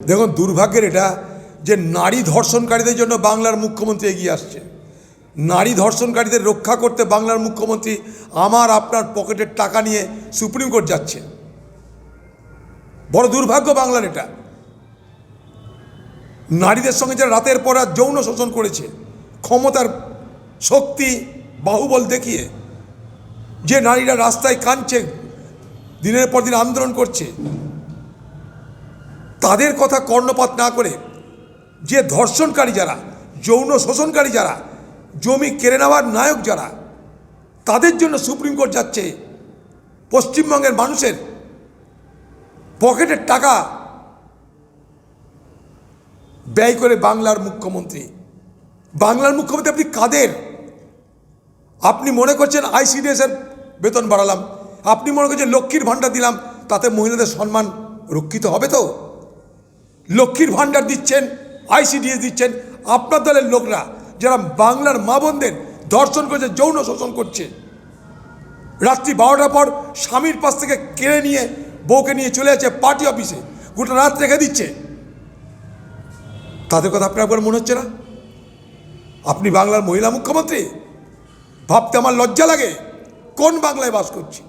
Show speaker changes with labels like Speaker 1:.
Speaker 1: দেখুন, দুর্ভাগ্যের এটা যে নারী ধর্ষণকারীদের জন্য বাংলার মুখ্যমন্ত্রী এগিয়ে আসছে। নারী ধর্ষণকারীদের রক্ষা করতে বাংলার মুখ্যমন্ত্রী আমার আপনার পকেটের টাকা নিয়ে সুপ্রিম কোর্ট যাচ্ছে। বড় দুর্ভাগ্য বাংলার এটা। নারীদের সঙ্গে যারা রাতের পর রাত যৌন শোষণ করেছে, ক্ষমতার শক্তি, বাহুবল দেখিয়ে যে নারীরা রাস্তায় কাঁদছে, দিনের পর দিন আন্দোলন করছে তাদের কথা কর্ণপাত না করে যে ধর্ষণকারী যারা, যৌন শোষণকারী যারা, জমি কেড়ে নেওয়ার নায়ক যারা, তাদের জন্য সুপ্রিম কোর্ট যাচ্ছে। পশ্চিমবঙ্গের মানুষের পকেটের টাকা ব্যয় করে বাংলার মুখ্যমন্ত্রী। বাংলার মুখ্যমন্ত্রী আপনি কাদের? আপনি মনে করছেন আইসিডিএস এর বেতন বাড়ালাম, আপনি মনে করছেন লক্ষ্মীর ভাণ্ডার দিলাম, তাতে মহিলাদের সম্মান রক্ষিত হবে তো? লক্ষ্মীর ভাণ্ডার দিচ্ছেন আইসিডিএস দিচ্ছেন। আপনার দলের লোকরা যারা বাংলার মা বোনদের ধর্ষণ করছে, যৌন শোষণ করছে, রাত্রি বারোটার পর স্বামীর পাশ থেকে কেড়ে নিয়ে বউকে নিয়ে চলে যাচ্ছে পার্টি অফিসে, গোটা রাত রেখে দিচ্ছে। তাদের কথা আপনার একবার মনে হচ্ছে না? আপনি বাংলার মহিলা মুখ্যমন্ত্রী? ভাবতে আমার লজ্জা লাগে। কোন বাংলায় বাস করছি?